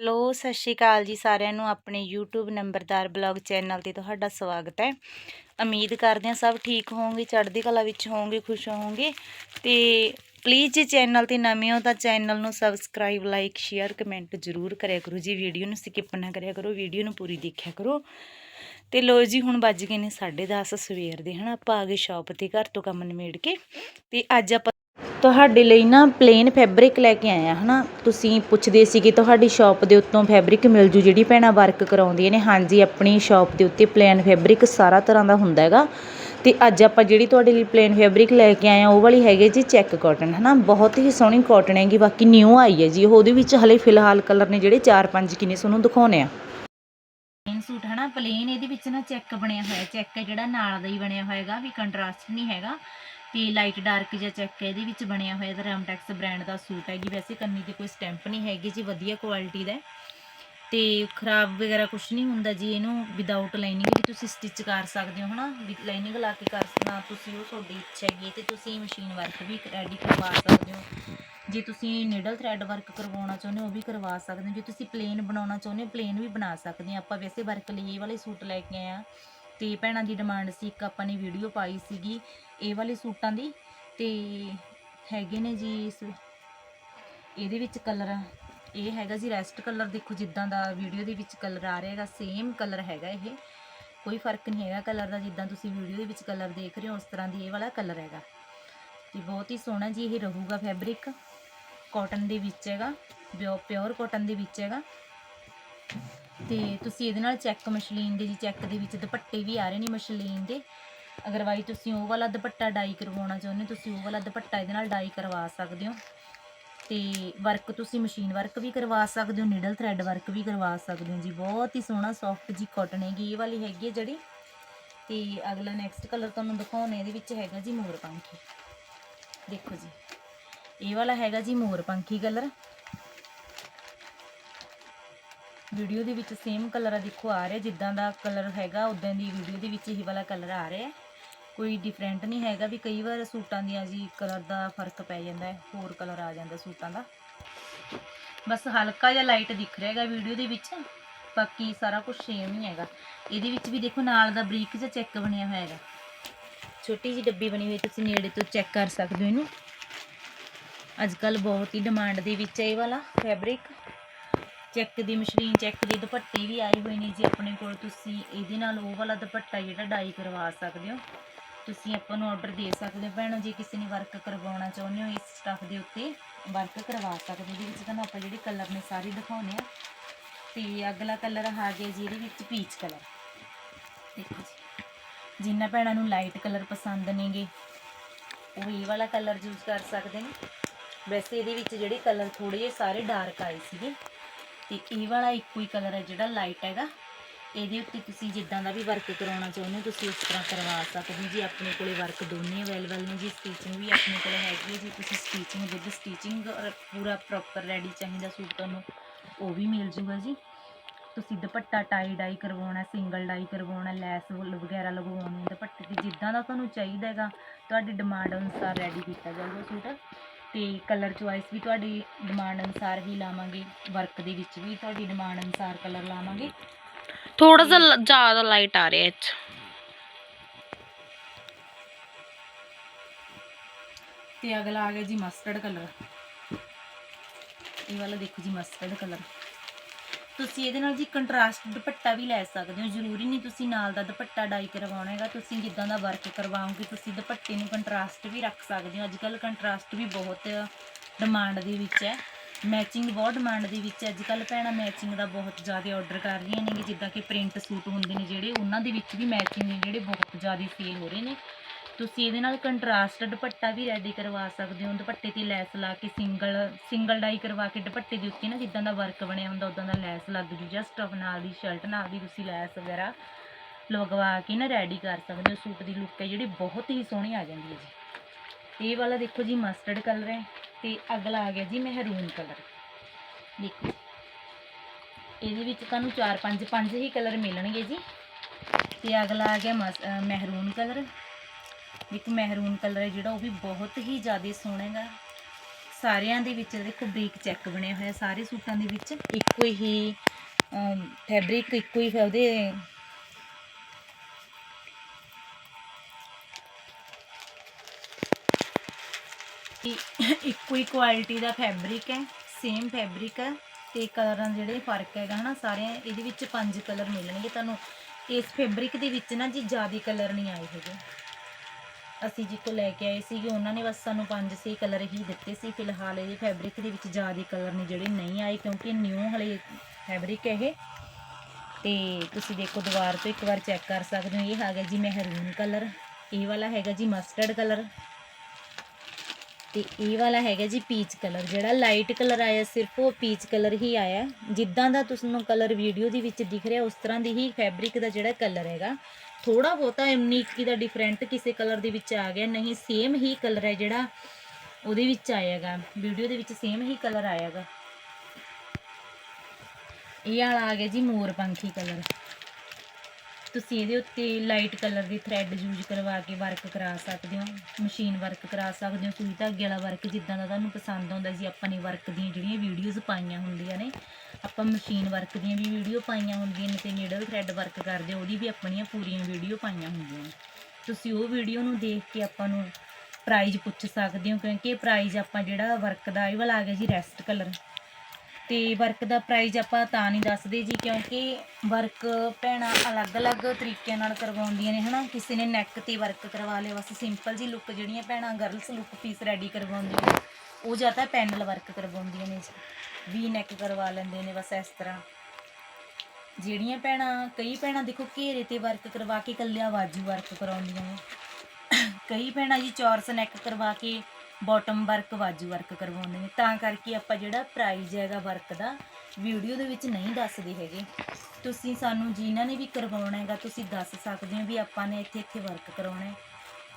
Hello ਸਤਿ ਸ਼੍ਰੀ ਅਕਾਲ ਜੀ ਸਾਰਿਆਂ ਨੂੰ ਆਪਣੇ YouTube ਨੰਬਰਦਾਰ ਬਲੌਗ ਚੈਨਲ ਤੇ ਤੁਹਾਡਾ ਸਵਾਗਤ ਹੈ। ਉਮੀਦ ਕਰਦੇ ਹਾਂ ਸਭ ਠੀਕ ਹੋਵੋਗੇ, ਚੜ੍ਹਦੀ ਕਲਾ ਵਿੱਚ ਹੋਵੋਗੇ, ਖੁਸ਼ ਹੋਵੋਗੇ। ਤੇ ਪਲੀਜ਼ ਜੇ ਚੈਨਲ ਤੇ ਨਵੇਂ ਹੋ ਤਾਂ ਚੈਨਲ ਨੂੰ ਸਬਸਕ੍ਰਾਈਬ ਲਾਈਕ ਸ਼ੇਅਰ ਕਮੈਂਟ ਜ਼ਰੂਰ ਕਰਿਆ ਕਰੋ ਜੀ। ਵੀਡੀਓ ਨੂੰ ਸਕਿਪ ਨਾ ਕਰਿਆ ਕਰੋ ਵੀਡੀਓ ਨੂੰ ਪੂਰੀ ਦੇਖਿਆ ਕਰੋ। ਤੇ ਲੋ ਜੀ, ਹੁਣ ਵੱਜ ਗਏ ਨੇ 10:30 ਸਵੇਰ ਦੇ, ਹਨਾ? ਆਪਾਂ ਆ ਗਏ ਸ਼ਾਪ ਤੇ, ਘਰ ਤੋਂ ਕੰਮ ਨਿਮੇੜ ਕੇ। ਤੇ ਅੱਜ ਆਪਾਂ ਤੁਹਾਡੇ ਲਈ ਨਾ ਪਲੇਨ ਫੈਬਰਿਕ ਲੈ ਕੇ ਆਏ ਆ, ਹਨਾ? ਤੁਸੀਂ ਪੁੱਛਦੇ ਸੀ ਕਿ ਤੁਹਾਡੀ ਸ਼ਾਪ ਦੇ ਉੱਤੋਂ ਫੈਬਰਿਕ ਮਿਲ ਜੂ, ਜਿਹੜੀ ਭੈਣਾਂ ਵਰਕ ਕਰਾਉਂਦੀਆਂ ਨੇ। ਹਾਂਜੀ, ਆਪਣੀ ਸ਼ਾਪ ਦੇ ਉੱਤੇ ਪਲੇਨ ਫੈਬਰਿਕ ਸਾਰਾ ਤਰ੍ਹਾਂ ਦਾ ਹੁੰਦਾ ਹੈਗਾ। ਤੇ ਅੱਜ ਆਪਾਂ ਜਿਹੜੀ ਤੁਹਾਡੇ ਲਈ ਪਲੇਨ ਫੈਬਰਿਕ ਲੈ ਕੇ ਆਏ ਆ, ਉਹ ਵਾਲੀ ਹੈਗੀ ਜੀ ਚੈੱਕ ਕਾਟਨ ਨਾ ਬਹੁਤ ਹੀ ਸੋਹਣੀ ਕਾਟਨ ਹੈਗੀ, ਬਾਕੀ ਨਿਊ ਆਈ ਹੈ ਜੀ। ਉਹਦੇ ਵਿੱਚ ਹਲੇ ਫਿਲਹਾਲ ਕਲਰ ਨੇ ਜਿਹੜੇ 4-5 ਕਿਨੇ ਤੁਹਾਨੂੰ ਦਿਖਾਉਣੇ ਆ। ਪਲੇਨ ਸੂਟ ਹੈ ਨਾ ਪਲੇਨ ਇਹਦੇ ਵਿੱਚ ਨਾ ਚੈੱਕ ਬਣਿਆ ਹੋਇਆ ਚੈੱਕ ਜਿਹੜਾ ਨਾਲ ਦਾ ਹੀ ਬਣਿਆ ਹੋਏਗਾ ਵੀ ਕੰਟਰਾਸਟ ਨਹੀਂ ਹੈਗਾ। ਤੇ ਲਾਈਟ ਡਾਰਕ ਜਿਹਾ ਚੈੱਕ ਇਹਦੇ ਵਿੱਚ ਬਣਿਆ ਹੋਇਆ ਤੇ ਰਾਮਟੈਕਸ ਬ੍ਰਾਂਡ ਦਾ ਸੂਟ ਹੈਗੀ ਵੈਸੇ ਕੰਨੀ ਤੇ ਕੋਈ ਸਟੈਂਪ ਨਹੀਂ ਹੈਗੀ ਜੀ, ਵਧੀਆ ਕੁਆਲਿਟੀ ਦਾ ਹੈ। ਤੇ ਖਰਾਬ ਵਗੈਰਾ ਕੁਝ ਨਹੀਂ ਹੁੰਦਾ ਜੀ ਇਹਨੂੰ ਵਿਦਆਊਟ ਲਾਈਨਿੰਗ ਵੀ ਤੁਸੀਂ ਸਟਿਚ ਕਰ ਸਕਦੇ ਹੋ, ਹਨਾ? ਵੀ ਲਾਈਨਿੰਗ ਲਾ ਕੇ ਕਰਨਾ ਤੁਸੀਂ ਉਹ ਤੁਹਾਡੀ ਇੱਛਾ ਹੈਗੀ ਤੇ ਤੁਸੀਂ ਮਸ਼ੀਨ ਵਰਕ ਵੀ ਰੈਡੀ ਕਰਵਾ ਸਕਦੇ ਹੋ। ਜੇ ਤੁਸੀਂ ਨੀਡਲ ਥ੍ਰੈਡ ਵਰਕ ਕਰਵਾਉਣਾ ਚਾਹੁੰਦੇ ਹੋ, ਉਹ ਵੀ ਕਰਵਾ ਸਕਦੇ ਹੋ। ਜੇ ਤੁਸੀਂ ਪਲੇਨ ਬਣਾਉਣਾ ਚਾਹੁੰਦੇ ਹੋ ਪਲੇਨ ਵੀ ਬਣਾ ਸਕਦੇ ਆ ਆਪਾਂ ਵੈਸੇ ਵਰਕ ਲਈ ਇਹ ਵਾਲੇ ਸੂਟ ਲੈ ਕੇ ਆਏ ਆ ਤੇ ਭੈਣਾਂ ਦੀ ਡਿਮਾਂਡ ਸੀ, ਇੱਕ ਆਪਾਂ ਨੇ ਵੀਡੀਓ ਪਾਈ ਸੀਗੀ, ਇਹ ਵਾਲੇ ਸੂਟਾਂ ਦੀ, ਤੇ ਹੈਗੇ ਨੇ ਜੀ ਇਸ ਇਹਦੇ ਵਿੱਚ ਕਲਰ ਇਹ ਹੈਗਾ ਜੀ ਰੈਸਟ ਕਲਰ ਦੇਖੋ ਜਿੱਦਾਂ ਦਾ ਵੀਡੀਓ ਦੇ ਵਿੱਚ ਕਲਰ ਆ ਰਿਹਾ ਹੈਗਾ ਸੇਮ ਕਲਰ ਹੈਗਾ ਇਹ, ਕੋਈ ਫ਼ਰਕ ਨਹੀਂ ਹੈਗਾ ਕਲਰ ਦਾ, ਜਿੱਦਾਂ ਤੁਸੀਂ ਵੀਡੀਓ ਦੇ ਵਿੱਚ ਕਲਰ ਦੇਖ ਰਹੇ ਹੋ, ਉਸ ਤਰ੍ਹਾਂ ਦੀ ਇਹ ਵਾਲਾ ਕਲਰ ਹੈਗਾ। ਤੇ ਬਹੁਤ ਹੀ ਸੋਹਣਾ ਜੀ ਇਹ ਰਹੂਗਾ ਫੈਬਰਿਕ ਕਾਟਨ ਦੇ ਵਿੱਚ ਹੈਗਾ ਪਿਓਰ ਕਾਟਨ ਦੇ ਵਿੱਚ ਹੈਗਾ। ਤੇ ਤੁਸੀਂ ਇਹਦੇ ਨਾਲ ਚੈੱਕ ਮਸ਼ਲੀਨ ਦੇ ਜੀ ਚੈੱਕ ਦੇ ਵਿੱਚ ਦੁਪੱਟੇ ਵੀ ਆ ਰਹੇ ਨੇ ਮਸ਼ਲੀਨ ਦੇ। ਅਗਰਵਾਈ ਤੁਸੀਂ ਉਹ ਵਾਲਾ ਦੁਪੱਟਾ ਡਾਈ ਕਰਵਾਉਣਾ ਚਾਹੁੰਦੇ ਹੋ, ਤੁਸੀਂ ਉਹ ਵਾਲਾ ਦੁਪੱਟਾ ਇਹਦੇ ਨਾਲ ਡਾਈ ਕਰਵਾ ਸਕਦੇ ਹੋ। ਤੇ ਵਰਕ ਤੁਸੀਂ ਮਸ਼ੀਨ ਵਰਕ ਵੀ ਕਰਵਾ ਸਕਦੇ ਹੋ ਨੀਡਲ ਥ੍ਰੈਡ ਵਰਕ ਵੀ ਕਰਵਾ ਸਕਦੇ ਹੋ ਜੀ। ਬਹੁਤ ਹੀ ਸੋਹਣਾ ਸੌਫਟ ਜੀ ਕਾਟਨ ਹੈਗੀ, ਇਹ ਵਾਲੀ ਹੈਗੀ ਹੈ ਜਿਹੜੀ। ਤੇ ਅਗਲਾ ਨੈਕਸਟ ਕਲਰ ਤੁਹਾਨੂੰ ਦਿਖਾਉਣੇ, ਇਹਦੇ ਵਿੱਚ ਹੈਗਾ ਜੀ ਮੋਰ ਪੰਖੀ। ਦੇਖੋ ਜੀ, ਇਹ ਵਾਲਾ ਹੈਗਾ ਜੀ ਮੋਰ ਪੰਖੀ ਕਲਰ ਵੀਡੀਓ ਦੇ ਵਿੱਚ ਸੇਮ ਕਲਰ ਆ ਦੇਖੋ, ਆ ਰਿਹਾ ਜਿੱਦਾਂ ਦਾ ਕਲਰ ਹੈਗਾ ਉਦਾਂ ਦੀ ਵੀਡੀਓ ਦੇ ਵਿੱਚ ਇਹ ਵਾਲਾ ਕਲਰ ਆ ਰਿਹਾ। ਕੋਈ ਡਿਫਰੈਂਟ ਨਹੀਂ ਹੈਗਾ ਵੀ ਕਈ ਵਾਰ ਸੂਟਾਂ ਦੀਆਂ ਜੀ ਕਲਰ ਦਾ ਫ਼ਰਕ ਪੈ ਜਾਂਦਾ ਹੈ, ਹੋਰ ਕਲਰ ਆ ਜਾਂਦਾ ਸੂਟਾਂ ਦਾ। ਬਸ ਹਲਕਾ ਜਿਹਾ ਲਾਈਟ ਦਿਖ ਰਿਹਾ ਹੈਗਾ ਵੀਡੀਓ ਦੇ ਵਿੱਚ, ਬਾਕੀ ਸਾਰਾ ਕੁਝ ਸੇਮ ਹੀ ਹੈਗਾ। ਇਹਦੇ ਵਿੱਚ ਵੀ ਦੇਖੋ ਨਾਲ ਦਾ ਬਰੀਕ ਜਿਹਾ ਚੈੱਕ ਬਣਿਆ ਹੋਇਆ ਹੈਗਾ। ਛੋਟੀ ਜਿਹੀ ਡੱਬੀ ਬਣੀ ਹੋਈ, ਤੁਸੀਂ ਨੇੜੇ ਤੋਂ ਚੈੱਕ ਕਰ ਸਕਦੇ ਹੋ ਇਹਨੂੰ। ਅੱਜ ਕੱਲ ਬਹੁਤ ਹੀ ਡਿਮਾਂਡ ਦੇ ਵਿੱਚ ਹੈ ਇਹ ਵਾਲਾ ਫੈਬਰਿਕ ਚੈੱਕ ਦੀ ਮਸ਼ੀਨ ਚੈੱਕ ਦੇ ਦੁਪੱਟੇ ਵੀ ਆਏ ਹੋਏ ਨੇ ਜੀ ਆਪਣੇ ਕੋਲ। ਤੁਸੀਂ ਇਹਦੇ ਨਾਲ ਉਹ ਵਾਲਾ ਦੁਪੱਟਾ ਜਿਹੜਾ ਡਾਈ ਕਰਵਾ ਸਕਦੇ ਹੋ। ਤੁਸੀਂ ਆਪਾਂ ਨੂੰ ਆਰਡਰ ਦੇ ਸਕਦੇ ਹੋ। ਭੈਣੋ, ਜੇ ਕਿਸੇ ਨੇ ਵਰਕ ਕਰਵਾਉਣਾ ਚਾਹੁੰਦੇ ਹੋ, ਇਸ ਸਟੱਫ ਦੇ ਉੱਤੇ ਵਰਕ ਕਰਵਾ ਸਕਦੇ ਹੋ। ਇਹਦੇ ਵਿੱਚ ਤੁਹਾਨੂੰ ਆਪਾਂ ਜਿਹੜੇ ਕਲਰ ਨੇ ਸਾਰੇ ਦਿਖਾਉਣੇ ਆ। ਤੇ ਅਗਲਾ ਕਲਰ ਆ ਗਿਆ ਜੀ, ਇਹਦੇ ਵਿੱਚ ਪੀਚ ਕਲਰ ਦੇਖੋ ਜੀ। ਜਿੰਨਾ ਭੈਣਾਂ ਨੂੰ ਲਾਈਟ ਕਲਰ ਪਸੰਦ ਨੇਗੇ, ਉਹ ਇਹ ਵਾਲਾ ਕਲਰ ਯੂਜ਼ ਕਰ ਸਕਦੇ ਨੇ। ਵੈਸੇ ਇਹਦੇ ਵਿੱਚ ਜਿਹੜੇ ਕਲਰ ਥੋੜੇ ਜਿਹੇ ਸਾਰੇ ਡਾਰਕ ਆਏ ਸੀਗੇ। ਤੇ ਇਹ ਵਾਲਾ ਇੱਕੋ ਹੀ ਕਲਰ ਹੈ ਜਿਹੜਾ ਲਾਈਟ ਹੈਗਾ। ਇਹਦੇ ਉੱਤੇ ਤੁਸੀਂ ਜਿੱਦਾਂ ਦਾ ਵੀ ਵਰਕ ਕਰਾਉਣਾ ਚਾਹੁੰਦੇ ਹੋ, ਤੁਸੀਂ ਉਸ ਤਰ੍ਹਾਂ ਕਰਵਾ ਸਕਦੇ ਹੋ। ਜੀ ਆਪਣੇ ਕੋਲੇ ਵਰਕ ਦੋਨੇ ਅਵੇਲੇਬਲ ਨੇ, ਜੀ ਸਟੀਚਿੰਗ ਵੀ ਆਪਣੇ ਕੋਲੇ ਹੈਗੀ ਹੈ, ਜੀ ਤੁਸੀਂ ਸਟੀਚਿੰਗ ਵਿਦ ਸਟਿਚਿੰਗ ਪੂਰਾ ਪ੍ਰੋਪਰ ਰੈਡੀ ਚਾਹੀਦਾ ਸੂਟ ਤੁਹਾਨੂੰ, ਉਹ ਵੀ ਮਿਲ ਜੂਗਾ ਜੀ। ਤੁਸੀਂ ਦੁਪੱਟਾ ਟਾਈ ਡਾਈ ਕਰਵਾਉਣਾ ਸਿੰਗਲ ਡਾਈ ਕਰਵਾਉਣਾ, ਲੈਸ ਵਗੈਰਾ ਲਗਵਾਉਣੀ ਦੁਪੱਟੇ ਦੀ ਜਿੱਦਾਂ ਦਾ ਤੁਹਾਨੂੰ ਚਾਹੀਦਾ ਹੈਗਾ, ਤੁਹਾਡੀ ਡਿਮਾਂਡ ਅਨੁਸਾਰ ਰੈਡੀ ਕੀਤਾ ਜਾਊਗਾ ਸੂਟ ਤੇ ਕਲਰ ਚੁਆਇਸ ਵੀ ਤੁਹਾਡੀ ਡਿਮਾਂਡ ਅਨੁਸਾਰ ਹੀ ਲਾਵਾਂਗੇ ਵਰਕ ਦੇ ਵਿੱਚ ਵੀ ਤੁਹਾਡੀ ਡਿਮਾਂਡ ਅਨੁਸਾਰ ਕਲਰ ਲਾਵਾਂਗੇ। ਥੋੜਾ ਜਿਹਾ ਜ਼ਿਆਦਾ ਲਾਈਟ ਆ ਰਿਹਾ ਇਹ 'ਚ ਤੇ ਅਗਲਾ ਆ ਗਿਆ ਜੀ ਮਸਟਰਡ ਕਲਰ ਇਹ ਵਾਲਾ ਦੇਖੋ ਜੀ ਮਸਟਰਡ ਕਲਰ ਤੁਸੀਂ ਇਹਦੇ ਨਾਲ ਜੀ ਕੰਟਰਾਸਟ ਦੁਪੱਟਾ ਵੀ ਲੈ ਸਕਦੇ ਹੋ, ਜ਼ਰੂਰੀ ਨਹੀਂ ਤੁਸੀਂ ਨਾਲ ਦਾ ਦੁਪੱਟਾ ਡਾਈ ਕਰਵਾਉਣਾ ਹੈਗਾ, ਤੁਸੀਂ ਜਿੱਦਾਂ ਦਾ ਵਰਕ ਕਰਵਾਓਗੇ, ਤੁਸੀਂ ਦੁਪੱਟੇ ਨੂੰ ਕੰਟਰਾਸਟ ਵੀ ਰੱਖ ਸਕਦੇ ਹੋ। ਅੱਜ ਕੱਲ ਕੰਟਰਾਸਟ ਵੀ ਬਹੁਤ ਡਿਮਾਂਡ ਦੇ ਵਿੱਚ ਹੈ। ਮੈਚਿੰਗ ਬਹੁਤ ਡਿਮਾਂਡ ਦੇ ਵਿੱਚ ਹੈ। ਅੱਜ ਕੱਲ ਭੈਣਾਂ ਮੈਚਿੰਗ ਦਾ ਬਹੁਤ ਜ਼ਿਆਦਾ ਆਰਡਰ ਕਰ ਰਹੀਆਂ ਨੇ ਜਿੱਦਾਂ ਕਿ ਪ੍ਰਿੰਟ ਸੂਟ ਹੁੰਦੇ ਨੇ ਜਿਹੜੇ, ਉਹਨਾਂ ਦੇ ਵਿੱਚ ਵੀ ਮੈਚਿੰਗ ਨੇ ਜਿਹੜੇ ਬਹੁਤ ਜ਼ਿਆਦਾ ਸੇਲ ਹੋ ਰਹੇ ਨੇ। ਤੁਸੀਂ ਇਹਦੇ ਨਾਲ ਕੰਟਰਾਸਟ ਦੁਪੱਟਾ ਵੀ ਰੈਡੀ ਕਰਵਾ ਸਕਦੇ ਹੋ, ਦੁਪੱਟੇ ਤੇ ਲੈਸ ਲਾ ਕੇ ਸਿੰਗਲ ਸਿੰਗਲ ਡਾਈ ਕਰਵਾ ਕੇ ਦੁਪੱਟੇ ਦੇ ਉੱਤੇ ਨਾ ਜਿੱਦਾਂ ਦਾ ਵਰਕ ਬਣਿਆ ਹੁੰਦਾ ਉਦਾਂ ਦਾ ਲੈਸ ਲੱਗ ਜੂ ਜਾਂ ਸਟਫ ਨਾਲ ਦੀ ਸ਼ਰਟ ਨਾਲ ਦੀ ਤੁਸੀਂ ਲੈਸ ਵਗੈਰਾ ਲਗਵਾ ਕੇ ਨਾ ਰੈਡੀ ਕਰ ਸਕਦੇ ਹੋ, ਸੂਟ ਦੀ ਲੁੱਕ ਹੈ ਜਿਹੜੀ ਬਹੁਤ ਹੀ ਸੋਹਣੀ ਆ ਜਾਂਦੀ ਹੈ ਜੀ। ਇਹ ਵਾਲਾ ਦੇਖੋ ਜੀ ਮਸਟਰਡ ਕਲਰ ਹੈ ਤੇ ਅਗਲਾ ਆ ਗਿਆ ਜੀ ਮਹਿਰੂਨ ਕਲਰ ਦੇਖੋ, ਇਹਦੇ ਵਿੱਚ ਤੁਹਾਨੂੰ 4 5 5 ਹੀ ਕਲਰ ਮਿਲਣਗੇ ਜੀ। ਤੇ ਅਗਲਾ ਆ ਗਿਆ ਮਸ- ਮਹਿਰੂਨ ਕਲਰ ਇੱਕ ਮਹਿਰੂਨ ਕਲਰ ਹੈ ਜਿਹੜਾ, ਉਹ ਵੀ ਬਹੁਤ ਹੀ ਜ਼ਿਆਦਾ ਸੋਹਣਾ ਹੈਗਾ। ਸਾਰਿਆਂ ਦੇ ਵਿੱਚ ਦੇਖੋ, ਬਰੀਕ ਚੈੱਕ ਬਣਿਆ ਹੋਇਆ, ਸਾਰੇ ਸੂਟਾਂ ਦੇ ਵਿੱਚ। ਇੱਕੋ ਹੀ ਫੈਬਰਿਕ ਇੱਕੋ ਹੀ ਹੈ ਉਹਦੇ ਇੱਕੋ ਹੀ ਕੁਆਲਿਟੀ ਦਾ ਫੈਬਰਿਕ ਹੈ ਸੇਮ ਫੈਬਰਿਕ ਹੈ, ਤੇ ਕਲਰਾਂ ਦੇ ਜਿਹੜੇ ਫ਼ਰਕ ਹੈਗਾ ਹਨਾ ਸਾਰੇ ਇਹਦੇ ਵਿੱਚ ਪੰਜ ਕਲਰ ਮਿਲਣਗੇ ਤੁਹਾਨੂੰ। ਇਸ ਫੈਬਰਿਕ ਦੇ ਵਿੱਚ ਨਾ ਜੀ ਜ਼ਿਆਦਾ ਕਲਰ ਨਹੀਂ ਆਏ ਹੈਗੇ। ਅਸੀਂ ਜਿੱਥੋਂ ਲੈ ਕੇ ਆਏ ਸੀਗੇ, ਉਹਨਾਂ ਨੇ ਬਸ ਸਾਨੂੰ ਪੰਜ ਛੇ ਕਲਰ ਹੀ ਦਿੱਤੇ ਸੀ। ਫਿਲਹਾਲ ਇਹਦੇ ਫੈਬਰਿਕ ਦੇ ਵਿੱਚ ਜ਼ਿਆਦਾ ਕਲਰ ਨੇ ਜਿਹੜੇ ਨਹੀਂ ਆਏ, ਕਿਉਂਕਿ ਨਿਊ ਹਲੇ ਫੈਬਰਿਕ ਹੈ ਇਹ। ਤੇ ਤੁਸੀਂ ਦੇਖੋ ਦੁਬਾਰ ਤੋਂ ਇੱਕ ਵਾਰ ਚੈੱਕ ਕਰ ਸਕਦੇ ਹੋ, ਇਹ ਹੈਗਾ ਜੀ ਮਹਿਰੂਨ ਕਲਰ ਇਹ ਵਾਲਾ ਹੈਗਾ ਜੀ ਮਸਟਰਡ ਕਲਰ ਤੇ ਇਹ ਵਾਲਾ ਹੈਗਾ ਜੀ ਪੀਚ ਕਲਰ ਜਿਹੜਾ ਲਾਈਟ ਕਲਰ ਆਇਆ, ਸਿਰਫ ਉਹ ਪੀਚ ਕਲਰ ਹੀ ਆਇਆ। ਜਿੱਦਾਂ ਦਾ ਤੁਹਾਨੂੰ ਕਲਰ ਵੀਡੀਓ ਦੇ ਵਿੱਚ ਦਿਖ ਰਿਹਾ, ਉਸ ਤਰ੍ਹਾਂ ਦੀ ਹੀ ਫੈਬਰਿਕ ਦਾ ਜਿਹੜਾ ਕਲਰ ਹੈਗਾ। ਥੋੜਾ ਬਹੁਤਾ ਯੂਨੀਕ ਦਾ ਡਿਫਰੈਂਟ ਕਿਸੇ ਕਲਰ ਦੇ ਵਿੱਚ ਆ ਗਿਆ, ਨਹੀਂ ਸੇਮ ਹੀ ਕਲਰ ਹੈ ਜਿਹੜਾ ਉਹਦੇ ਵਿੱਚ ਆਏਗਾ ਵੀਡੀਓ ਦੇ ਵਿੱਚ ਸੇਮ ਹੀ ਕਲਰ ਆਏਗਾ ਇਹ ਵਾਲਾ ਆ ਗਿਆ ਜੀ, ਮੋਰ ਪੰਖੀ ਕਲਰ ਤੁਸੀਂ ਇਹਦੇ ਉੱਤੇ ਲਾਈਟ ਕਲਰ ਦੇ ਥਰੈਡ ਯੂਜ਼ ਕਰਵਾ ਕੇ ਵਰਕ ਕਰਾ ਸਕਦੇ ਹੋ ਮਸ਼ੀਨ ਵਰਕ ਕਰਾ ਸਕਦੇ ਹੋ, ਸੂਈ ਧਾਗੇ ਵਾਲਾ ਵਰਕ ਜਿੱਦਾਂ ਦਾ ਤੁਹਾਨੂੰ ਪਸੰਦ ਆਉਂਦਾ ਜੀ, ਆਪਾਂ ਨੇ ਵਰਕ ਦੀਆਂ ਜਿਹੜੀਆਂ ਵੀਡੀਓਜ਼ ਪਾਈਆਂ ਹੁੰਦੀਆਂ ਨੇ, ਆਪਾਂ ਮਸ਼ੀਨ ਵਰਕ ਦੀਆਂ ਵੀ ਵੀਡੀਓ ਪਾਈਆਂ ਹੁੰਦੀਆਂ ਨੇ ਤੇ ਨੀਡਲ ਥ੍ਰੈਡ ਵਰਕ ਕਰਦੇ, ਉਹਦੀ ਵੀ ਆਪਣੀਆਂ ਪੂਰੀਆਂ ਵੀਡੀਓ ਪਾਈਆਂ ਹੁੰਦੀਆਂ ਨੇ। ਤੁਸੀਂ ਉਹ ਵੀਡੀਓ ਨੂੰ ਦੇਖ ਕੇ ਆਪਾਂ ਨੂੰ ਪ੍ਰਾਈਜ਼ ਪੁੱਛ ਸਕਦੇ ਹੋ, ਕਿਉਂਕਿ ਪ੍ਰਾਈਜ਼ ਆਪਾਂ ਜਿਹੜਾ ਵਰਕ ਦਾ, ਇਹ ਵਾਲਾ ਆ ਗਿਆ ਜੀ ਰੈਸਟ ਕਲਰ ਤੇ ਵਰਕ ਦਾ ਪ੍ਰਾਈਜ਼ ਆਪਾਂ ਤਾਂ ਨਹੀਂ ਦੱਸਦੇ ਜੀ, ਕਿਉਂਕਿ ਵਰਕ ਭੈਣਾਂ ਅਲੱਗ-ਅਲੱਗ ਤਰੀਕਿਆਂ ਨਾਲ ਕਰਵਾਉਂਦੀਆਂ ਨੇ, ਹਨਾ? ਕਿਸੇ ਨੇ ਨੈਕ ਤੇ ਵਰਕ ਕਰਵਾ ਲਿਆ, ਬਸ ਸਿੰਪਲ ਜੀ ਲੁੱਕ ਜਿਹੜੀਆਂ ਭੈਣਾਂ ਗਰਲਸ ਲੁੱਕ ਪੀਸ ਰੈਡੀ ਕਰਵਾਉਂਦੀਆਂ ਉਹ ਜਾਂ ਤਾਂ ਪੈਨਲ ਵਰਕ ਕਰਵਾਉਂਦੀਆਂ ਨੇ ਜੀ। ਵੀ ਨੈਕ ਕਰਵਾ ਲੈਂਦੇ ਨੇ ਬਸ ਇਸ ਤਰ੍ਹਾਂ। ਜਿਹੜੀਆਂ ਭੈਣਾਂ, ਕਈ ਭੈਣਾਂ ਦੇਖੋ ਘੇਰੇ ਤੇ ਵਰਕ ਕਰਵਾ ਕੇ ਕੱਲਿਆਂ ਬਾਜੂ ਵਰਕ ਕਰਾਉਂਦੀਆਂ ਨੇ। ਕਈ ਭੈਣਾਂ ਜੀ ਚੌਰਸ ਨੈਕ ਕਰਵਾ ਕੇ ਬਾਟਮ ਵਰਕ ਬਾਜੂ ਵਰਕ ਕਰਵਾਉਂਦੇ ਨੇ। ਤਾਂ ਕਰਕੇ ਆਪਾਂ ਜਿਹੜਾ ਪ੍ਰਾਈਜ਼ ਹੈਗਾ ਵਰਕ ਦਾ ਵੀਡੀਓ ਦੇ ਵਿੱਚ ਨਹੀਂ ਦੱਸਦੇ ਹੈਗੇ। ਤੁਸੀਂ ਸਾਨੂੰ ਜਿਨ੍ਹਾਂ ਨੇ ਵੀ ਕਰਵਾਉਣਾ ਹੈਗਾ, ਤੁਸੀਂ ਦੱਸ ਸਕਦੇ ਹੋ ਵੀ ਆਪਾਂ ਨੇ ਇੱਥੇ ਇੱਥੇ ਵਰਕ ਕਰਾਉਣਾ ਹੈ।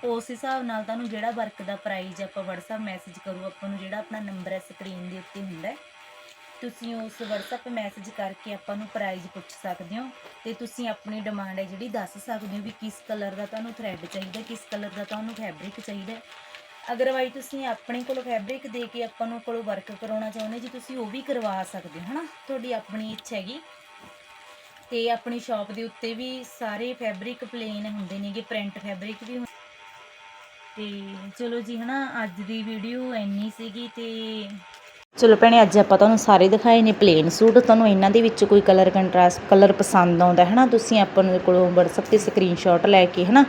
ਉਸ ਹਿਸਾਬ ਨਾਲ ਤੁਹਾਨੂੰ ਜਿਹੜਾ ਵਰਕ ਦਾ ਪ੍ਰਾਈਜ਼ ਆਪਾਂ WhatsApp ਮੈਸੇਜ ਕਰੂ, ਆਪਾਂ ਨੂੰ ਜਿਹੜਾ ਆਪਣਾ ਨੰਬਰ ਹੈ ਸਕਰੀਨ ਦੇ ਉੱਤੇ ਹੁੰਦਾ ਹੈ। ਤੁਸੀਂ ਉਸ WhatsApp ਮੈਸੇਜ ਕਰਕੇ ਆਪਾਂ ਨੂੰ ਪ੍ਰਾਈਜ਼ ਪੁੱਛ ਸਕਦੇ ਹੋ ਤੇ ਤੁਸੀਂ ਆਪਣੀ ਡਿਮਾਂਡ ਹੈ ਜਿਹੜੀ ਦੱਸ ਸਕਦੇ ਹੋ ਵੀ ਕਿਸ ਕਲਰ ਦਾ ਤੁਹਾਨੂੰ ਥ੍ਰੈਡ ਚਾਹੀਦਾ, ਕਿਸ ਕਲਰ ਦਾ ਤੁਹਾਨੂੰ ਫੈਬਰਿਕ ਚਾਹੀਦਾ ਅਗਰਵਾਈਜ਼ ਤੁਸੀਂ ਆਪਣੇ ਕੋਲ ਫੈਬਰਿਕ ਦੇ ਕੇ ਆਪਾਂ ਨੂੰ ਕੋਲੋਂ ਵਰਕ ਕਰਾਉਣਾ ਚਾਹੁੰਦੇ ਜੀ, ਤੁਸੀਂ ਉਹ ਵੀ ਕਰਵਾ ਸਕਦੇ ਹੋ, ਹਨਾ? ਤੁਹਾਡੀ ਆਪਣੀ ਇੱਛਾ ਹੈਗੀ। ਤੇ ਆਪਣੀ ਸ਼ਾਪ ਦੇ ਉੱਤੇ ਵੀ ਸਾਰੇ ਫੈਬਰਿਕ ਪਲੇਨ ਹੁੰਦੇ ਨੇਗੇ ਪ੍ਰਿੰਟ ਫੈਬਰਿਕ ਵੀ ਤੇ ਚਲੋ ਜੀ, ਹਨਾ, ਅੱਜ ਦੀ ਵੀਡੀਓ ਇੰਨੀ ਸੀਗੀ ਤੇ ਚਲੋ ਭੈਣੇ, ਅੱਜ ਆਪਾਂ ਤੁਹਾਨੂੰ ਸਾਰੇ ਦਿਖਾਏ ਨੇ ਪਲੇਨ ਸੂਟ। ਤੁਹਾਨੂੰ ਇਹਨਾਂ ਦੇ ਵਿੱਚ ਕੋਈ ਕਲਰ ਕੰਟਰਾਸਟ ਕਲਰ ਪਸੰਦ ਆਉਂਦਾ ਹੈ ਨਾ ਤੁਸੀਂ ਆਪਾਂ ਨੂੰ ਕੋਲੋਂ WhatsApp ਤੇ ਸਕਰੀਨਸ਼ਾਟ ਲੈ ਕੇ ਹੈ ਨਾ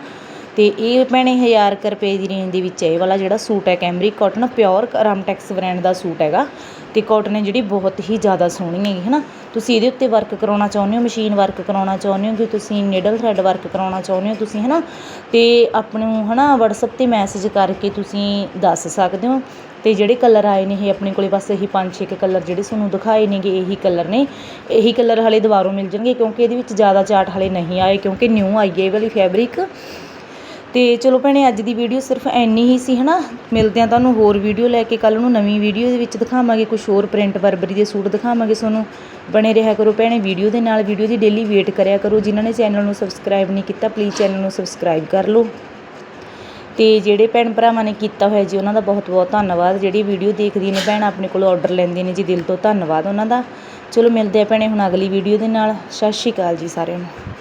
ਅਤੇ ਇਹ ਭੈਣੇ ਹਜ਼ਾਰ ਕੁ ਰੁਪਏ ਦੀ ਰੇਂਜ ਦੇ ਵਿੱਚ ਹੈ। ਇਹ ਵਾਲਾ ਜਿਹੜਾ ਸੂਟ ਹੈ cambric cotton pure Ramtex brand ਦਾ ਸੂਟ ਹੈਗਾ। ਅਤੇ ਕੋਟਨ ਹੈ ਜਿਹੜੀ ਬਹੁਤ ਹੀ ਜ਼ਿਆਦਾ ਸੋਹਣੀ ਹੈਗੀ ਹੈ ਨਾ ਤੁਸੀਂ ਇਹਦੇ ਉੱਤੇ ਵਰਕ ਕਰਾਉਣਾ ਚਾਹੁੰਦੇ ਹੋ ਮਸ਼ੀਨ ਵਰਕ ਕਰਾਉਣਾ ਚਾਹੁੰਦੇ ਹੋ ਕਿ ਤੁਸੀਂ ਨਿਡਲ ਥਰੈਡ ਵਰਕ ਕਰਾਉਣਾ ਚਾਹੁੰਦੇ ਹੋ ਤੁਸੀਂ ਹੈ ਨਾ ਅਤੇ ਆਪ ਨੂੰ ਹੈ ਨਾ WhatsApp ਤੇ ਮੈਸੇਜ ਕਰਕੇ ਤੁਸੀਂ ਦੱਸ ਸਕਦੇ ਹੋ। ਅਤੇ ਜਿਹੜੇ ਕਲਰ ਆਏ ਨੇ, ਇਹ ਆਪਣੇ ਕੋਲੇ ਬਸ ਇਹੀ ਪੰਜ ਛੇ ਕੁ ਕਲਰ ਜਿਹੜੇ ਤੁਹਾਨੂੰ ਦਿਖਾਏ ਨੇਗੇ, ਇਹੀ ਕਲਰ ਨੇ। ਇਹੀ ਕਲਰ ਹਲੇ ਦੁਬਾਰੋਂ ਮਿਲ ਜਾਣਗੇ ਕਿਉਂਕਿ ਇਹਦੇ ਵਿੱਚ ਜ਼ਿਆਦਾ ਚਾਟ ਹਲੇ ਨਹੀਂ ਆਏ, ਕਿਉਂਕਿ ਨਿਊ ਆਈ ਹੈ ਇਹ ਵਾਲੀ ਫੈਬਰਿਕ ਅਤੇ ਚਲੋ ਭੈਣੇ, ਅੱਜ ਦੀ ਵੀਡੀਓ ਸਿਰਫ ਇੰਨੀ ਹੀ ਸੀ ਹੈ ਨਾ ਮਿਲਦੇ ਆ ਤੁਹਾਨੂੰ ਹੋਰ ਵੀਡੀਓ ਲੈ ਕੇ, ਕੱਲ੍ਹ ਨੂੰ ਨਵੀਂ ਵੀਡੀਓ ਦੇ ਵਿੱਚ ਦਿਖਾਵਾਂਗੇ ਕੁਝ ਹੋਰ ਪ੍ਰਿੰਟ ਬਰਬਰੀ ਦੇ ਸੂਟ ਦਿਖਾਵਾਂਗੇ ਤੁਹਾਨੂੰ। ਬਣੇ ਰਿਹਾ ਕਰੋ ਭੈਣੇ ਵੀਡੀਓ ਦੇ ਨਾਲ ਵੀਡੀਓ ਦੀ ਡੇਲੀ ਵੇਟ ਕਰਿਆ ਕਰੋ। ਜਿਨ੍ਹਾਂ ਨੇ ਚੈਨਲ ਨੂੰ ਸਬਸਕ੍ਰਾਈਬ ਨਹੀਂ ਕੀਤਾ ਪਲੀਜ਼ ਚੈਨਲ ਨੂੰ ਸਬਸਕ੍ਰਾਈਬ ਕਰ ਲਓ। ਤੇ ਜਿਹੜੇ ਭੈਣ ਭਰਾਵਾਂ ਨੇ ਕੀਤਾ ਹੋਇਆ ਜੀ, ਉਹਨਾਂ ਦਾ ਬਹੁਤ ਬਹੁਤ ਧੰਨਵਾਦ। ਜਿਹੜੀ ਵੀਡੀਓ ਦੇਖਦੀ ਨੇ ਭੈਣ, ਆਪਣੇ ਕੋਲ ਆਰਡਰ ਲੈਂਦੇ ਨੇ ਜੀ, ਦਿਲ ਤੋਂ ਧੰਨਵਾਦ ਉਹਨਾਂ ਦਾ। ਚਲੋ ਮਿਲਦੇ ਆ ਭੈਣੇ ਹੁਣ ਅਗਲੀ ਵੀਡੀਓ ਦੇ ਨਾਲ। ਸਤਿ ਸ਼੍ਰੀ ਅਕਾਲ ਜੀ ਸਾਰਿਆਂ ਨੂੰ।